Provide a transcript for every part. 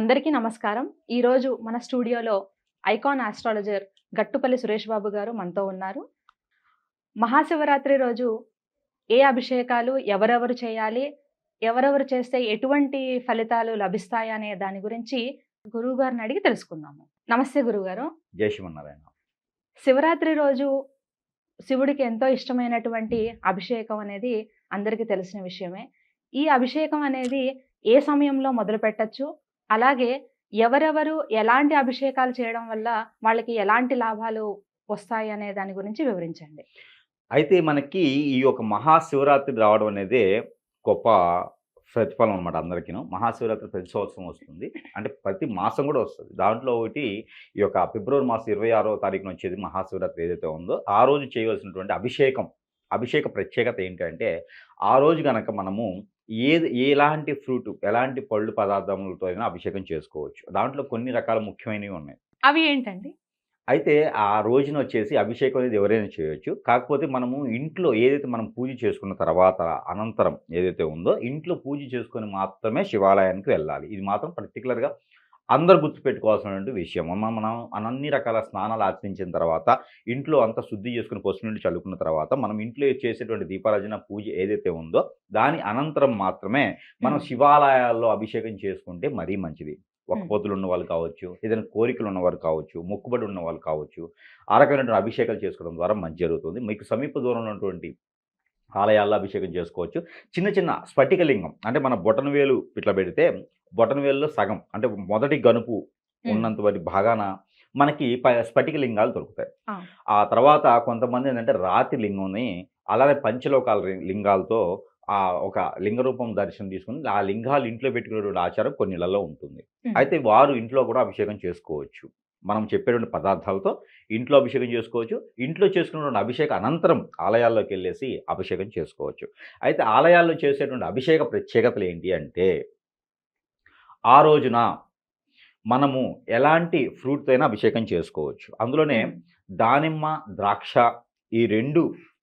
అందరికీ నమస్కారం. ఈరోజు మన స్టూడియోలో ఐకాన్ ఆస్ట్రాలజర్ గట్టుపల్లి సురేష్ బాబు గారు మనతో ఉన్నారు. మహాశివరాత్రి రోజు ఏ అభిషేకాలు ఎవరెవరు చేయాలి ఎవరెవరు చేస్తే ఎటువంటి ఫలితాలు లభిస్తాయి అనే దాని గురించి గురువు గారిని అడిగి తెలుసుకుందాము. నమస్తే గురుగారు జై శ్రీమన్నారాయణ. శివరాత్రి రోజు శివుడికి ఎంతో ఇష్టమైనటువంటి అభిషేకం అనేది అందరికీ తెలిసిన విషయమే. ఈ అభిషేకం అనేది ఏ సమయంలో మొదలు పెట్టచ్చు అలాగే ఎవరెవరు ఎలాంటి అభిషేకాలు చేయడం వల్ల వాళ్ళకి ఎలాంటి లాభాలు వస్తాయి అనే దాని గురించి వివరించండి. అయితే మనకి ఈ యొక్క మహాశివరాత్రి రావడం అనేది గొప్ప ప్రతిఫలం అనమాట అందరికీను. మహాశివరాత్రి ప్రతి సంవత్సరం వస్తుంది. అంటే ప్రతి మాసం కూడా వస్తుంది. దాంట్లో ఒకటి ఈ యొక్క ఫిబ్రవరి మాసం ఇరవై ఆరో తారీఖున వచ్చేది మహాశివరాత్రి ఏదైతే ఉందో ఆ రోజు చేయవలసినటువంటి అభిషేకం. అభిషేక ప్రత్యేకత ఏంటంటే ఆ రోజు కనుక మనము ఏది ఎలాంటి ఫ్రూట్ ఎలాంటి పళ్ళు పదార్థములతో అయినా అభిషేకం చేసుకోవచ్చు. దాంట్లో కొన్ని రకాల ముఖ్యమైనవి ఉన్నాయి. అవి ఏంటండి? అయితే ఆ రోజున వచ్చేసి అభిషేకం అనేది ఎవరైనా చేయొచ్చు. కాకపోతే మనము ఇంట్లో ఏదైతే మనం పూజ చేసుకున్న తర్వాత అనంతరం ఏదైతే ఉందో ఇంట్లో పూజ చేసుకొని మాత్రమే శివాలయానికి వెళ్ళాలి. ఇది మాత్రం పర్టికులర్గా అందరు గుర్తుపెట్టుకోవాల్సినటువంటి విషయం మనం మనం అన్ని రకాల స్నానాలు ఆచరించిన తర్వాత ఇంట్లో అంతా శుద్ధి చేసుకుని పసుపు నుండి చల్లుకున్న తర్వాత మనం ఇంట్లో చేసేటువంటి దీపారాజన పూజ ఏదైతే ఉందో దాని అనంతరం మాత్రమే మనం. శివాలయాల్లో అభిషేకం చేసుకుంటే మరీ మంచిది ఒక. పొద్దులు ఉన్న వాళ్ళు కావచ్చు ఏదైనా కోరికలు ఉన్నవారు కావచ్చు మొక్కుబడి ఉన్న వాళ్ళు కావచ్చు ఆ రకమైనటువంటి అభిషేకాలు చేసుకోవడం ద్వారా మంచి జరుగుతుంది మీకు సమీప దూరంలో ఉన్నటువంటి ఆలయాల్లో అభిషేకం చేసుకోవచ్చు చిన్న చిన్న స్ఫటికలింగం అంటే మన బొటనవేలు ఇట్లా పెడితే బొటనవేలులో సగం. అంటే మొదటి గనుపు ఉన్నంత వాటి భాగాన మనకి స్ఫటిక లింగాలు దొరుకుతాయి. ఆ. తర్వాత కొంతమంది ఏంటంటే రాతి లింగంని అలానే పంచలోకాల లింగాలతో ఆ ఒక లింగ రూపం దర్శనం తీసుకుని ఆ లింగాలు ఇంట్లో పెట్టుకునేటువంటి ఆచారం కొన్ని ఇళ్ళలో ఉంటుంది. అయితే వారు ఇంట్లో కూడా అభిషేకం చేసుకోవచ్చు. మనం చెప్పేటువంటి పదార్థాలతో ఇంట్లో అభిషేకం చేసుకోవచ్చు. ఇంట్లో చేసుకున్నటువంటి అభిషేక అనంతరం ఆలయాల్లోకి వెళ్ళేసి అభిషేకం చేసుకోవచ్చు. అయితే ఆలయాల్లో చేసేటువంటి అభిషేక ప్రత్యేకతలు ఏంటి అంటే ఆ రోజున మనము ఎలాంటి ఫ్రూట్తో అయినా అభిషేకం చేసుకోవచ్చు. అందులోనే దానిమ్మ ద్రాక్ష ఈ రెండు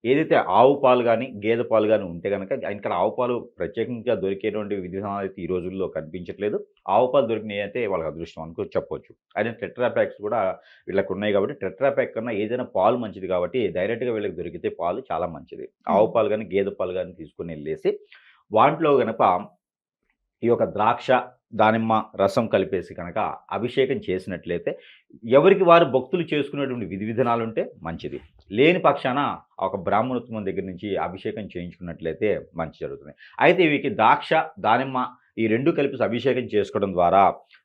ఏదైతే ఆవు పాలు కానీ గేదె పాలు కానీ ఉంటే కనుక ఇక్కడ ఆవు పాలు ప్రత్యేకంగా దొరికేటువంటి విధానాలు అయితే ఈ రోజుల్లో కనిపించట్లేదు. ఆవు పాలు దొరికినాయి అయితే వాళ్ళకి అదృష్టం అనుకో చెప్పొచ్చు. అయితే టెట్రా ప్యాక్స్ కూడా వీళ్ళకి ఉన్నాయి కాబట్టి టెట్రా ప్యాక్ కన్నా ఏదైనా పాలు మంచిది కాబట్టి డైరెక్ట్గా వీళ్ళకి దొరికితే పాలు చాలా మంచిది. ఆవు పాలు కానీ గేదె పాలు కానీ తీసుకుని వెళ్ళేసి వాటిలో కనుక ఈ యొక్క ద్రాక్ష దానిమ్మ రసం కలిపేసి కనుక అభిషేకం చేసినట్లయితే ఎవరికి వారు భక్తులు చేసుకునేటువంటి విధి విధానాలు ఉంటే మంచిది. లేని పక్షాన ఒక బ్రాహ్మణోత్తమం దగ్గర నుంచి అభిషేకం చేయించుకున్నట్లయితే మంచి జరుగుతుంది. అయితే వీరికి ద్రాక్ష దానిమ్మ ఈ రెండు కలిపి అభిషేకం చేసుకోవడం ద్వారా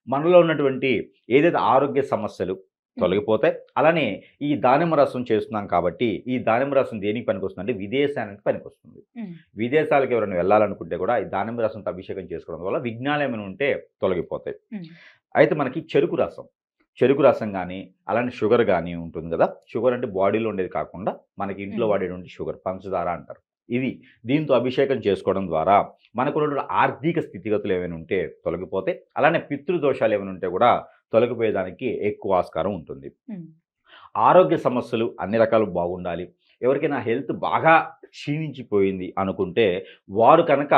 మనలో ఉన్నటువంటి ఏదైతే ఆరోగ్య సమస్యలు తొలగిపోతాయి. అలానే ఈ దానిమ్మ రసం చేస్తున్నాం కాబట్టి ఈ దానిమ్మ రసం దేనికి పనికొస్తుంది అంటే విదేశానికి పనికొస్తుంది. విదేశాలకు ఎవరైనా వెళ్ళాలనుకుంటే కూడా ఈ దానిమ్మ రసంతో అభిషేకం చేసుకోవడం వల్ల విజ్ఞానం ఏమైనా ఉంటే తొలగిపోతాయి. అయితే మనకి చెరుకు రసం చెరుకు రసం కానీ అలానే షుగర్ కానీ ఉంటుంది కదా. షుగర్ అంటే బాడీలో ఉండేది కాకుండా మనకి ఇంట్లో. వాడేటువంటి షుగర్ పంచదార అంటారు. ఇది దీంతో అభిషేకం చేసుకోవడం ద్వారా మనకు ఆర్థిక స్థితిగతులు ఏమైనా ఉంటే తొలగిపోతాయి. అలానే పితృదోషాలు ఏమైనా ఉంటే కూడా తొలగిపోయేదానికి ఎక్కువ ఆస్కారం ఉంటుంది. ఆరోగ్య సమస్యలు అన్ని రకాలు బాగుండాలి ఎవరికైనా హెల్త్ బాగా క్షీణించిపోయింది అనుకుంటే వారు కనుక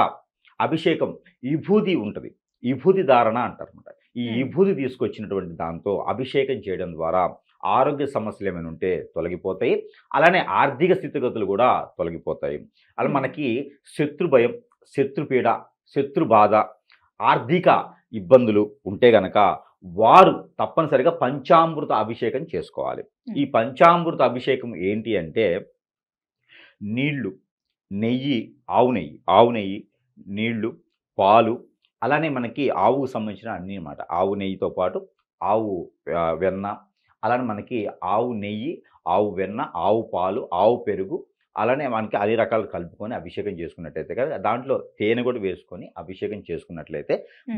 అభిషేకం విభూది ఉంటుంది విభూది ధారణ అంటారు అనమాట ఈ. విభూది తీసుకొచ్చినటువంటి దాంతో అభిషేకం చేయడం ద్వారా ఆరోగ్య సమస్యలు ఏమైనా ఉంటే తొలగిపోతాయి అలానే ఆర్థిక స్థితిగతులు కూడా తొలగిపోతాయి అలా. మనకి శత్రు భయం శత్రుపీడ శత్రు బాధ ఆర్థిక ఇబ్బందులు ఉంటే గనక వారు తప్పనిసరిగా పంచామృత అభిషేకం చేసుకోవాలి. ఈ పంచామృత అభిషేకం ఏంటి అంటే నీళ్ళు నెయ్యి ఆవు నెయ్యి. ఆవు నెయ్యి నీళ్ళు పాలు అలానే మనకి ఆవుకు సంబంధించిన అన్ని అన్నమాట. ఆవు నెయ్యితో పాటు ఆవు వెన్న అలానే మనకి ఆవు నెయ్యి ఆవు వెన్న ఆవు పాలు ఆవు పెరుగు అలానే మనకి అన్ని రకాలు కలుపుకొని అభిషేకం చేసుకున్నట్టయితే కదా దాంట్లో తేనె కూడా వేసుకొని అభిషేకం చేసుకున్నట్లయితే.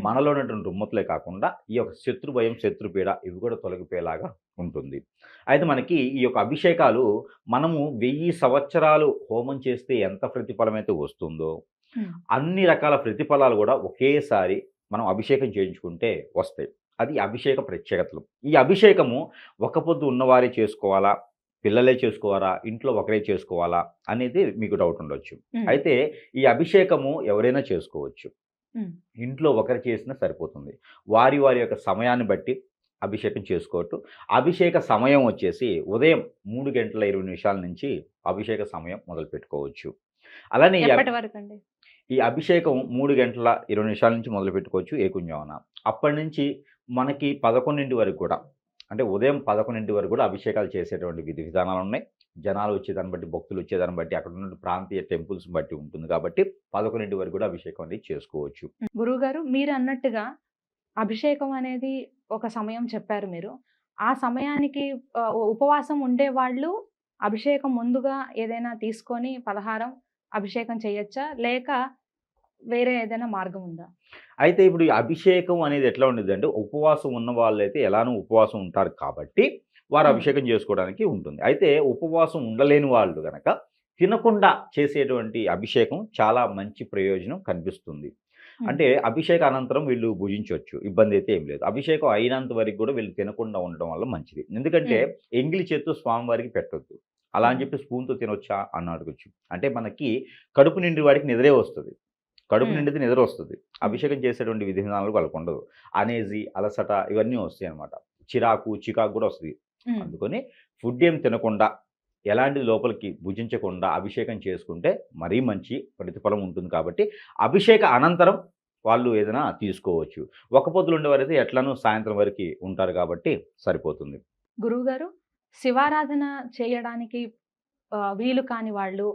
మనలో ఉన్నటువంటి రుమ్మతులే కాకుండా ఈ యొక్క శత్రు భయం శత్రు పీడ ఇవి కూడా తొలగిపోయేలాగా ఉంటుంది అయితే మనకి ఈ యొక్క అభిషేకాలు మనము వెయ్యి సంవత్సరాలు హోమం చేస్తే ఎంత ప్రతిఫలం అయితే వస్తుందో. అన్ని రకాల ప్రతిఫలాలు కూడా ఒకేసారి మనం అభిషేకం చేయించుకుంటే వస్తాయి అది అభిషేక ప్రత్యేకతలు ఈ అభిషేకము ఒక పొద్దు ఉన్నవారే చేసుకోవాలా పిల్లలే చేసుకోవాలా? ఇంట్లో ఒకరే చేసుకోవాలా? అనేది మీకు డౌట్ ఉండొచ్చు. అయితే ఈ అభిషేకము ఎవరైనా చేసుకోవచ్చు. ఇంట్లో ఒకరు చేసినా సరిపోతుంది. వారి వారి యొక్క సమయాన్ని బట్టి అభిషేకం చేసుకోవచ్చు అభిషేక సమయం వచ్చేసి ఉదయం మూడు గంటల ఇరవై నిమిషాల నుంచి అభిషేక సమయం మొదలు పెట్టుకోవచ్చు. అలానే ఈ అభిషేకం మూడు గంటల ఇరవై నిమిషాల నుంచి మొదలు పెట్టుకోవచ్చు ఏకుంజామున. అప్పటి నుంచి మనకి పదకొండింటి వరకు కూడా అంటే ఉదయం పదకొండింటి వరకు కూడా అభిషేకాలు చేసేటువంటి విధి విధానాలు ఉన్నాయి. జనాలు వచ్చేదాన్ని బట్టి భక్తులు వచ్చేదాన్ని బట్టి అక్కడ ఉన్న ప్రాంతీయ టెంపుల్స్ బట్టి ఉంటుంది కాబట్టి పదకొండింటి వరకు కూడా అభిషేకం అనేది చేసుకోవచ్చు. గురువు గారు మీరు అన్నట్టుగా అభిషేకం అనేది ఒక సమయం చెప్పారు మీరు. ఆ సమయానికి ఉపవాసం ఉండే వాళ్ళు అభిషేకం ముందుగా ఏదైనా తీసుకొని పలహారం అభిషేకం చేయొచ్చా? లేక వేరే ఏదైనా మార్గం ఉందా? అయితే ఇప్పుడు ఈ అభిషేకం అనేది ఎట్లా ఉండేది అంటే ఉపవాసం ఉన్న వాళ్ళైతే ఎలానో ఉపవాసం ఉంటారు కాబట్టి వారు. అభిషేకం చేసుకోవడానికి ఉంటుంది. అయితే ఉపవాసం ఉండలేని వాళ్ళు గనక తినకుండా చేసేటువంటి అభిషేకం చాలా మంచి ప్రయోజనం కనిపిస్తుంది. అంటే అభిషేక అనంతరం వీళ్ళు భుజించవచ్చు. ఇబ్బంది అయితే ఏం లేదు. అభిషేకం అయినంత వరకు కూడా వీళ్ళు తినకుండా ఉండడం వల్ల మంచిది. ఎందుకంటే. ఎంగిలి చేత్తో స్వామివారికి పెట్టొద్దు. అలా అని చెప్పి స్పూన్తో తినొచ్చా? అని అడగచ్చు అంటే మనకి కడుపు నిండి వాడికి నిద్రే వస్తుంది. కడుపు. నిండితే నిద్ర వస్తుంది. అభిషేకం చేసేటువంటి విధి విధానాలు వాళ్ళకు ఉండదు అనేజీ అలసట ఇవన్నీ వస్తాయి అనమాట చిరాకు చికాకు కూడా వస్తుంది. అందుకని ఫుడ్ ఏం తినకుండా ఎలాంటి లోపలికి భుజించకుండా అభిషేకం చేసుకుంటే మరీ మంచి ప్రతిఫలం ఉంటుంది కాబట్టి అభిషేక అనంతరం వాళ్ళు ఏదైనా తీసుకోవచ్చు. ఒక పొద్దులు ఉండేవారైతే ఎట్లనూ సాయంత్రం వరకు ఉంటారు కాబట్టి సరిపోతుంది. గురువు గారు శివారాధన చేయడానికి వీలు కాని వాళ్ళు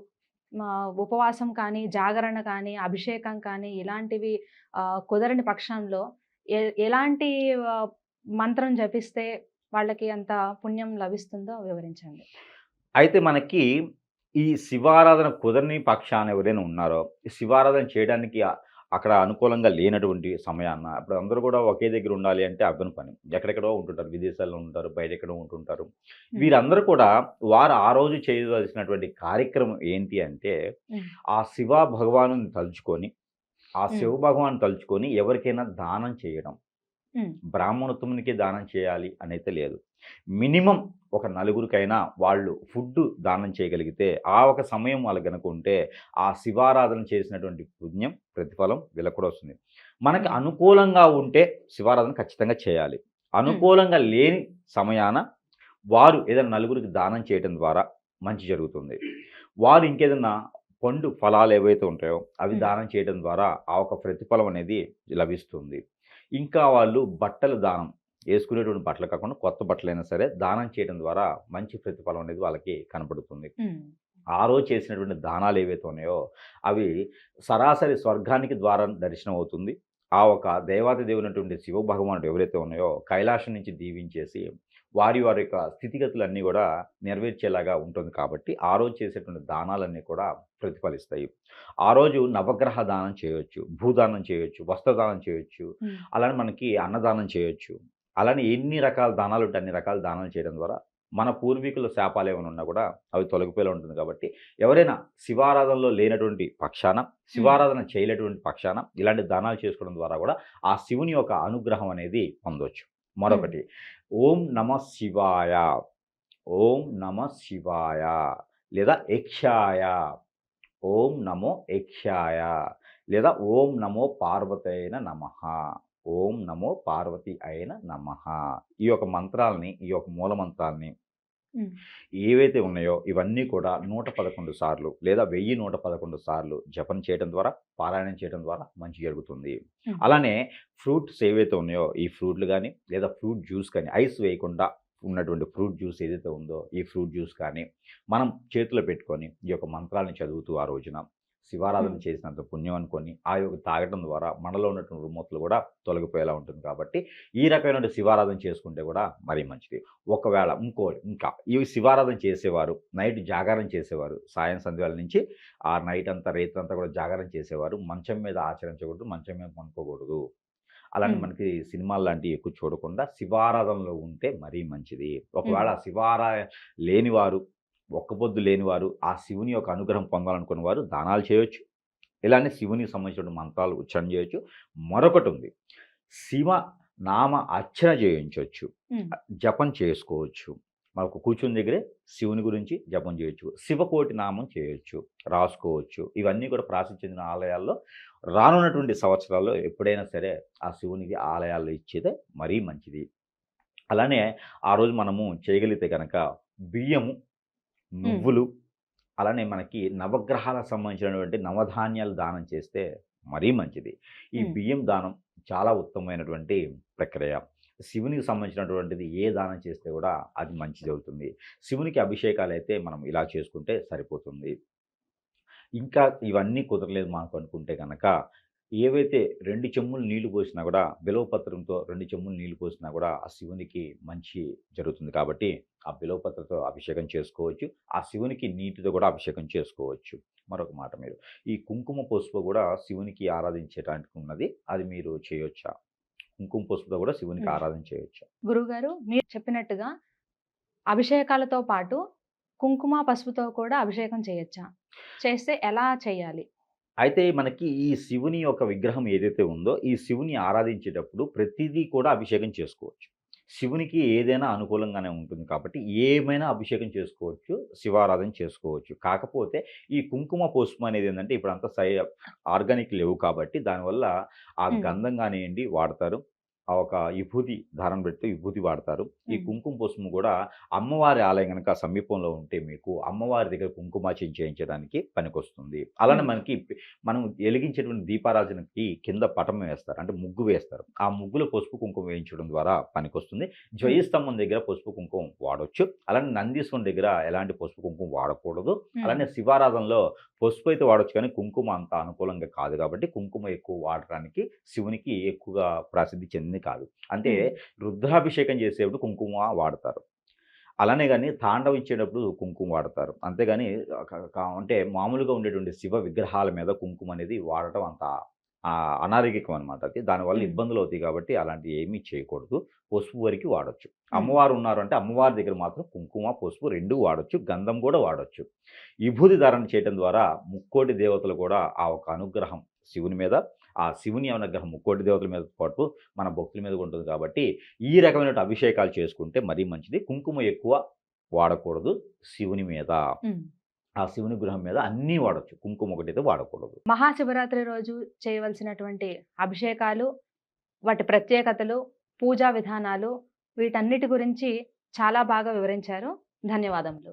ఉపవాసం కానీ జాగరణ కానీ అభిషేకం కానీ ఇలాంటివి కుదరని పక్షంలో ఎలాంటి మంత్రం జపిస్తే వాళ్ళకి అంత పుణ్యం లభిస్తుందో వివరించండి. అయితే మనకి ఈ శివారాధన కుదరని పక్షాన ఎవరైనా ఉన్నారో శివారాధన చేయడానికి అక్కడ అనుకూలంగా లేనటువంటి సమయాన్న ఇప్పుడు అందరూ కూడా ఒకే దగ్గర ఉండాలి అంటే అవ్వని పని. ఎక్కడెక్కడో ఉంటుంటారు విదేశాల్లో ఉంటారు బయట ఎక్కడో ఉంటుంటారు వీరందరూ కూడా వారు ఆ రోజు చేయవలసినటువంటి కార్యక్రమం ఏంటి అంటే ఆ శివ భగవాను తలుచుకొని ఆ. శివ భగవాన్ తలుచుకొని ఎవరికైనా దానం చేయడం. బ్రాహ్మణోత్తమునికి దానం చేయాలి అనైతే లేదు. మినిమం ఒక నలుగురికైనా వాళ్ళు ఫుడ్ దానం చేయగలిగితే ఆ ఒక సమయం వాళ్ళు కనుక ఉంటే ఆ శివారాధన చేసినటువంటి పుణ్యం ప్రతిఫలం వీళ్ళకి కూడా వస్తుంది మనకి. అనుకూలంగా ఉంటే శివారాధన ఖచ్చితంగా చేయాలి అనుకూలంగా లేని సమయాన వారు ఏదైనా నలుగురికి దానం చేయడం ద్వారా మంచి జరుగుతుంది వారు ఇంకేదైనా పండు ఫలాలు ఏవైతే ఉంటాయో అవి. దానం చేయడం ద్వారా ఆ ఒక ప్రతిఫలం అనేది లభిస్తుంది ఇంకా వాళ్ళు బట్టలు దానం వేసుకునేటువంటి బట్టలు కాకుండా కొత్త బట్టలైనా సరే దానం చేయడం ద్వారా మంచి ప్రతిఫలం అనేది వాళ్ళకి కనపడుతుంది ఆ రోజు చేసినటువంటి దానాలు ఏవైతే ఉన్నాయో అవి సరాసరి స్వర్గానికి ద్వారం దర్శనం అవుతుంది. ఆ ఒక దేవాది దేవునటువంటి శివ భగవానుడు ఎవరైతే ఉన్నాయో కైలాసం నుంచి దీవించేసి వారి వారి యొక్క స్థితిగతులన్నీ కూడా నెరవేర్చేలాగా ఉంటుంది కాబట్టి ఆ రోజు చేసేటువంటి దానాలన్నీ కూడా ప్రతిఫలిస్తాయి. ఆ రోజు నవగ్రహ దానం చేయొచ్చు భూదానం చేయొచ్చు వస్త్రదానం చేయొచ్చు అలానే మనకి అన్నదానం చేయొచ్చు. అలానే ఎన్ని రకాల దానాలు ఉంటే అన్ని రకాల దానాలు చేయడం ద్వారా మన పూర్వీకుల శాపాలు ఏమైనా ఉన్నా కూడా అవి తొలగిపోయేలా ఉంటుంది కాబట్టి ఎవరైనా శివారాధనలో లేనటువంటి పక్షాన శివారాధన చేయలేటువంటి పక్షాన ఇలాంటి దానాలు చేసుకోవడం ద్వారా కూడా ఆ శివుని యొక్క అనుగ్రహం అనేది పొందొచ్చు. మరొకటి ఓం నమ శివాయ ఓం నమ శివాయ లేదా యక్షాయ ఓం నమో యక్షాయ లేదా ఓం నమో పార్వతైన నమ ఓం నమో పార్వతి అయిన నమ. ఈ యొక్క మంత్రాలని ఈ యొక్క మూల మంత్రాలని ఏవైతే ఉన్నాయో ఇవన్నీ కూడా నూట పదకొండు సార్లు లేదా వెయ్యి నూట పదకొండు సార్లు జపం చేయడం ద్వారా పారాయణం చేయడం ద్వారా మంచి జరుగుతుంది. అలానే ఫ్రూట్స్ ఏవైతే ఉన్నాయో ఈ ఫ్రూట్లు కానీ లేదా ఫ్రూట్ జ్యూస్ కానీ ఐస్ వేయకుండా ఉన్నటువంటి ఫ్రూట్ జ్యూస్ ఏదైతే ఉందో ఈ ఫ్రూట్ జ్యూస్ కానీ మనం చేతిలో పెట్టుకొని ఈ యొక్క మంత్రాలను చదువుతూ ఆ రోజున శివారాధన. చేసినంత పుణ్యం అనుకొని ఆ యొక్క తాగడం ద్వారా మనలో ఉన్నటువంటి రుమతులు కూడా తొలగిపోయేలా ఉంటుంది కాబట్టి ఈ రకమైన శివారాధన చేసుకుంటే కూడా మరీ మంచిది ఒకవేళ ఇంకో ఇంకా ఈ శివారాధన చేసేవారు నైట్ జాగారం చేసేవారు సాయం సంధ్యాల నుంచి ఆ నైట్ అంతా రేత్రి అంతా కూడా జాగారం చేసేవారు మంచం మీద ఆచరించకూడదు మంచం మీద పనుకోకూడదు అలానే మ్మ్. మనకి సినిమాలు లాంటివి ఎక్కువ చూడకుండా శివారాధనలో ఉంటే మరీ మంచిది ఒకవేళ శివారా లేనివారు ఒక్క పొద్దు లేనివారు ఆ శివుని యొక్క అనుగ్రహం పొందాలనుకున్న వారు దానాలు చేయొచ్చు. ఇలానే శివునికి సంబంధించిన మంత్రాలు ఉచ్చారణ చేయొచ్చు. మరొకటి ఉంది. శివ నామ అర్చన చేయించవచ్చు జపం చేసుకోవచ్చు. మనకు కూర్చుని దగ్గరే శివుని గురించి జపం చేయొచ్చు. శివకోటి నామం చేయొచ్చు. రాసుకోవచ్చు. ఇవన్నీ కూడా ప్రాసిద్ధి చెందిన ఆలయాల్లో రానున్నటువంటి సంవత్సరాల్లో ఎప్పుడైనా సరే ఆ శివునికి ఆలయాల్లో ఇచ్చేదే మరీ మంచిది. అలానే ఆ రోజు మనము చేయగలిగితే కనుక బియ్యము నువ్వులు అలానే మనకి నవగ్రహాలకు సంబంధించినటువంటి నవధాన్యాలు దానం చేస్తే మరీ మంచిది. ఈ. బియ్యం దానం చాలా ఉత్తమమైనటువంటి ప్రక్రియ. శివునికి సంబంధించినటువంటిది ఏ దానం చేస్తే కూడా అది మంచి జరుగుతుంది. శివునికి అభిషేకాలు అయితే మనం ఇలా చేసుకుంటే సరిపోతుంది. ఇంకా ఇవన్నీ కుదరలేదు మాకు అనుకుంటే కనుక ఏవైతే రెండు చెమ్ములు నీళ్ళు పోసినా కూడా బిలవపత్రంతో రెండు చెమ్ములు నీళ్ళు పోసినా కూడా ఆ శివునికి మంచి జరుగుతుంది కాబట్టి ఆ బిలవపత్రతో అభిషేకం చేసుకోవచ్చు. ఆ శివునికి నీటితో కూడా అభిషేకం చేసుకోవచ్చు. మరొక మాట మీరు. ఈ కుంకుమ పసుపు కూడా శివునికి ఆరాధించడానికి ఉన్నది. అది మీరు చేయొచ్చా? కుంకుమ పసుపుతో కూడా శివునికి. ఆరాధన చేయొచ్చా? గురుగారు మీరు చెప్పినట్టుగా అభిషేకాలతో పాటు కుంకుమ పసుపుతో కూడా అభిషేకం చేయొచ్చా? చేస్తే ఎలా చేయాలి? అయితే మనకి ఈ శివుని యొక్క విగ్రహం ఏదైతే ఉందో ఈ శివుని ఆరాధించేటప్పుడు ప్రతిదీ కూడా అభిషేకం చేసుకోవచ్చు. శివునికి ఏదైనా అనుకూలంగానే ఉంటుంది కాబట్టి ఏమైనా అభిషేకం చేసుకోవచ్చు శివారాధన చేసుకోవచ్చు. కాకపోతే ఈ కుంకుమ పసుపు అనేది ఏంటంటే ఇప్పుడు అంతా సై ఆర్గానిక్ లేవు కాబట్టి దానివల్ల ఆ. గంధం కానివ్వండి వాడతారు. ఆ ఒక విభూతి ధారణ పెడితే విభూతి వాడతారు. ఈ. కుంకుమ పసుపు కూడా అమ్మవారి ఆలయం కనుక సమీపంలో ఉంటే మీకు అమ్మవారి దగ్గర కుంకుమార్చన చేయించడానికి పనికొస్తుంది. అలానే. మనకి మనం వెలిగించేటువంటి దీపారాధనకి కింద పటం వేస్తారు. అంటే ముగ్గు వేస్తారు. ఆ ముగ్గులో పసుపు కుంకుమ వేయించడం ద్వారా పనికొస్తుంది. జయస్తంభం దగ్గర పసుపు కుంకుమ వాడొచ్చు. అలానే నందీశ్వరం దగ్గర ఎలాంటి పసుపు కుంకుమ వాడకూడదు. అలానే శివారాధనలో పసుపు అయితే వాడొచ్చు కానీ కుంకుమ అంత అనుకూలంగా కాదు కాబట్టి కుంకుమ ఎక్కువ వాడటానికి శివునికి ఎక్కువగా ప్రసిద్ధి చెందింది కాదు. అంటే. రుద్రాభిషేకం చేసేటప్పుడు కుంకుమ వాడతారు. అలానే కానీ తాండవం ఇచ్చేటప్పుడు కుంకుమ వాడతారు. అంతేగాని అంటే మామూలుగా ఉండేటువంటి శివ విగ్రహాల మీద కుంకుమ అనేది వాడటం అంత అనారోగ్యకం అనమాట అది. దానివల్ల. ఇబ్బందులు అవుతాయి కాబట్టి అలాంటివి ఏమీ చేయకూడదు. పసుపు వరకు వాడొచ్చు. అమ్మవారు ఉన్నారు అంటే అమ్మవారి దగ్గర మాత్రం కుంకుమ పసుపు రెండు వాడొచ్చు. గంధం కూడా వాడొచ్చు. విభూతి ధారణ చేయడం ద్వారా ముక్కోటి దేవతలు కూడా ఆ ఒక అనుగ్రహం శివుని మీద ఆ శివుని అనుగ్రహం ముక్కోటి దేవతల మీద పాటు మన భక్తుల మీద ఉంటుంది కాబట్టి ఈ రకమైన అభిషేకాలు చేసుకుంటే మరీ మంచిది. కుంకుమ ఎక్కువ వాడకూడదు శివుని మీద. ఆ శివుని గృహం మీద అన్నీ వాడచ్చు. కుంకుమ ఒకటైతే వాడకూడదు. మహాశివరాత్రి రోజు చేయవలసినటువంటి అభిషేకాలు వాటి ప్రత్యేకతలు పూజా విధానాలు వీటన్నిటి గురించి చాలా బాగా వివరించారు. ధన్యవాదములు.